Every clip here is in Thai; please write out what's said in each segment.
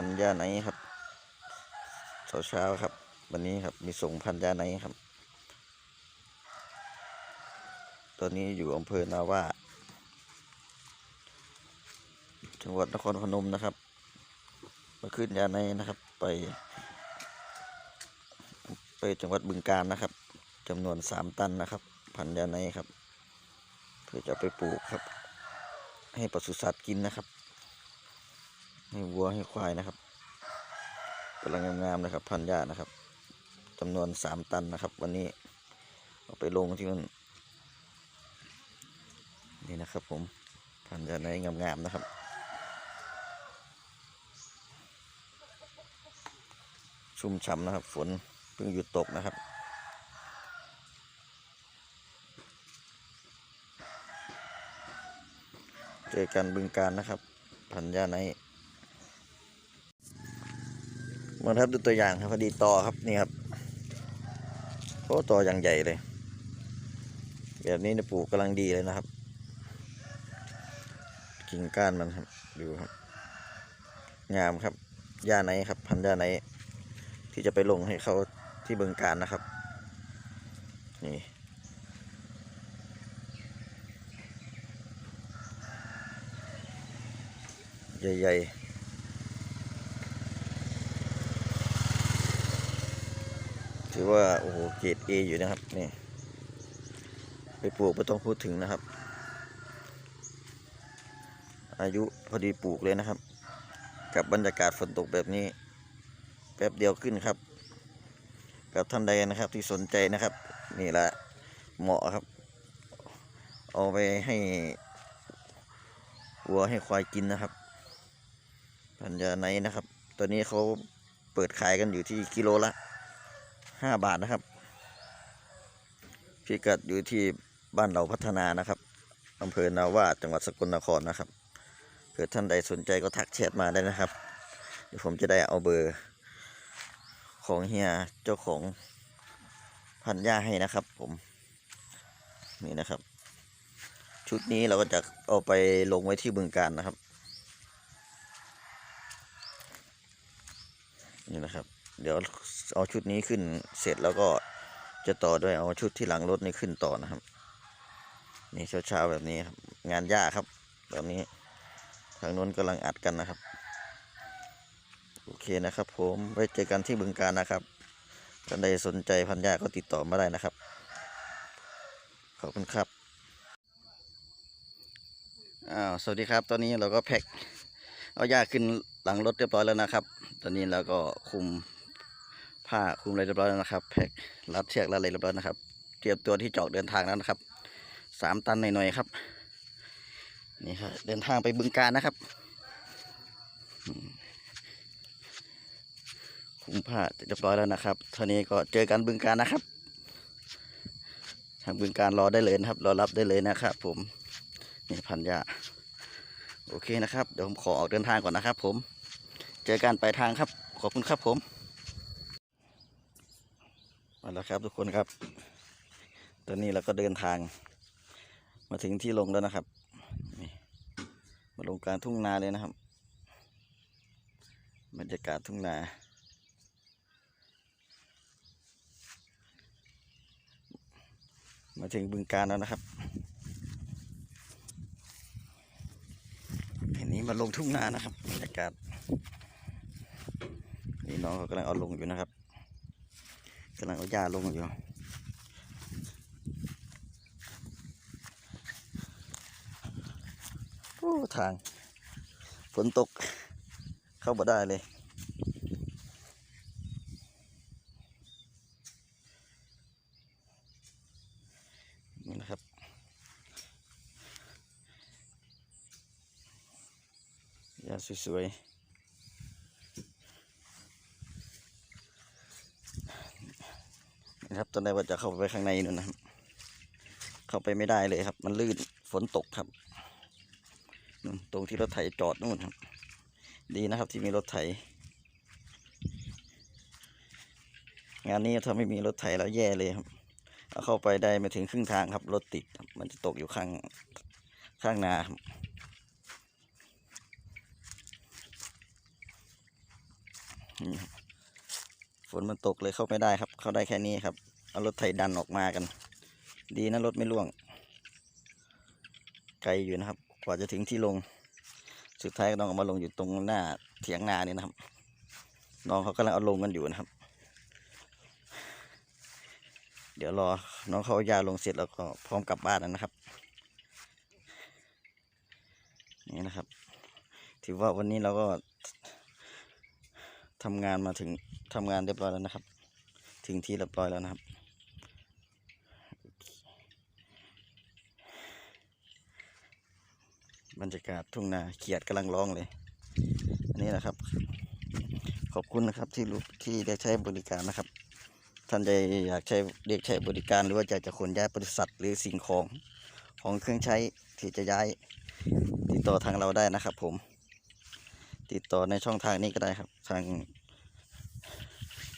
พันยาไหนครับเช้าเช้าครับ วันนี้ครับมีส่งพันยาไหนครับ ตอนนี้อยู่อำเภอนาว่าจังหวัดนครพนมนะครับ มาขึ้นยาในนะครับ ไป ไปจังหวัดบึงกาฬนะครับจำนวนสามตันนะครับ พันยาในครับ เพื่อจะไปปลูกครับ ให้ปศุสัตว์กินนะครับ ให้วัวให้ควายนะครับกำลังงามๆนะครับ พันหญ้านะครับจำนวนสามตันนะครับ วันนี้เอาไปลงที่มันนี่นะครับ ผมพันหญ้าในงามๆนะครับชุ่มฉ่ำนะครับ ฝนเพิ่งหยุดตกนะครับเจอกันบึงการนะครับ พันยาใน มาครับดูตัวอย่างครับพอดีต่อครับนี่ครับโอ้ต่ออย่างใหญ่เลย แบบนี้เนี่ยปลูกกำลังดีเลยนะครับ กิ่งก้านมันครับดูครับ งามครับยาไหนครับ พันยาไหน ที่จะไปลงให้เขาที่เบึงการนะครับ นี่ใหญ่ๆ ถือว่าโอ้โหเกรดเออยู่นะครับนี่ไปปลูกไม่ต้องพูดถึงนะครับ อายุพอดีปลูกเลยนะครับ กับบรรยากาศฝนตกแบบนี้ แป๊บเดียวขึ้นครับ กับท่านใดนะครับที่สนใจนะครับ นี่แหละเหมาะครับ เอาไปให้วัวให้ควายกินนะครับพันยาไนนะครับ ตัวนี้เขาเปิดขายกันอยู่ที่กิโลละ ห้าบาทนะครับพิกัดอยู่ที่บ้านเราพัฒนานะครับอำเภอนาว่าจังหวัดสกลนครนะครับเกิดท่านใดสนใจก็ทักแชทมาได้นะครับ เดี๋ยวผมจะได้เอาเบอร์ ของเฮียเจ้าของพันยาให้นะครับ ผมนี่นะครับ ชุดนี้เราก็จะเอาไปลงไว้ที่บึงการนะครับนี่นะครับ เดี๋ยวเอาชุดนี้ขึ้นเสร็จแล้วก็จะต่อด้วยเอาชุดที่หลังรถนี่ขึ้นต่อนะครับ นี่เช้าๆแบบนี้ครับงานยากครับตอนนี้ทางนู้นกำลังอัดกันนะครับ โอเคนะครับผมไว้เจอกันที่บึงการนะครับท่านใดสนใจพันยาก็ติดต่อมาได้นะครับ ขอบคุณครับอ้าวสวัสดีครับ ตอนนี้เราก็แพ็คเอาหญ้าขึ้นหลังรถเรียบร้อยแล้วนะครับ ตอนนี้เราก็คุม ผ้าคุมอะไรเรียบร้อยแล้วนะครับแพ็ครัดเชือกรัดอะไรเรียบร้อยนะครับ เตรียมตัวที่จะออกเดินทางแล้วนะครับสามตันหน่อยๆครับนี่ครับเดินทางไปบึงการนะครับคุมผ้าเรียบร้อยแล้วนะครับท่านี้ก็เจอกันบึงการนะครับ ทางบึงการรอได้เลยนะครับ รอรับได้เลยนะครับ ผมนี่พันยาโอเคนะครับ เดี๋ยวผมขอออกเดินทางก่อนนะครับ ผม เจอกันปลายทางครับ ขอบคุณครับผม มาแล้วครับทุกคนครับ ตอนนี้เราก็เดินทาง มาถึงที่ลงแล้วนะครับนี่มาลงกลางทุ่งนาเลยนะครับ บรรยากาศทุ่งนา มาถึงบึงการแล้วนะครับเห็นนี้มาลงทุ่งนานะครับบรรยากาศนี่น้องเขากำลังเอาลงอยู่นะครับ กำลังเอาหญ้าลงอยู่โอ้ทางฝนตกเข้าบ่ได้เลยนี่นะครับยาสวยๆ นะครับตอนแรกว่าจะเข้าไปข้างในนู่นนะครับ เข้าไปไม่ได้เลยครับ มันลื่นฝนตกครับนู่นตรงที่รถไถจอดนู่นครับ ดีนะครับที่มีรถไถ งานนี้ถ้าไม่มีรถไถแล้วแย่เลยครับเอาเข้าไปได้ไม่ถึงครึ่งทางครับรถติดมันจะตกอยู่ข้างข้างนาครับนี่ครับ นมันตกเลยเข้าไม่ได้ครับ เข้าได้แค่นี้ครับ เอารถไถดันออกมากัน ดีนะรถไม่ล่วง ไกลอยู่นะครับ กว่าจะถึงที่ลง สุดท้ายก็ต้องเอามาลงอยู่ตรงหน้าเถียงนานี่นะครับ น้องเขากำลังเอาลงกันอยู่นะครับ เดี๋ยวรอ น้องเขายาลงเสร็จแล้วก็พร้อมกลับบ้านแล้วนะครับ นี่นะครับ ถือว่าวันนี้เราก็ ทำงานมาถึงทำงานเรียบร้อยแล้วนะครับ ถึงที่เรียบร้อยแล้วนะครับ บรรยากาศทุ่งนาเขียดกำลังร้องเลย อันนี้นะครับ ขอบคุณนะครับที่รู้ที่ได้ใช้บริการนะครับ ท่านใดอยากใช้เรียกใช้บริการหรือว่าอยากจะขนย้ายบริษัทหรือสิ่งของของเครื่องใช้ที่จะย้ายติดต่อทางเราได้นะครับผม ติดต่อในช่องทางนี้ก็ได้ครับ ทาง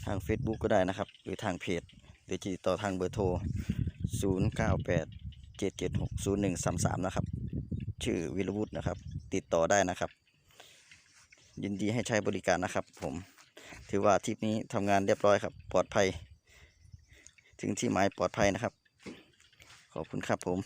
ทาง Facebook ก็ได้นะครับ หรือทางเพจ หรือติดต่อทางเบอร์โทร 0 9 8 7 7 6 0 1 3 3 นะครับ ชื่อวิรวุฒินะครับ ติดต่อได้นะครับ ยินดีให้ใช้บริการนะครับ ผมถือว่าทริปนี้ทำงานเรียบร้อยครับ ปลอดภัย ถึงที่หมายปลอดภัยนะครับ ขอบคุณครับผม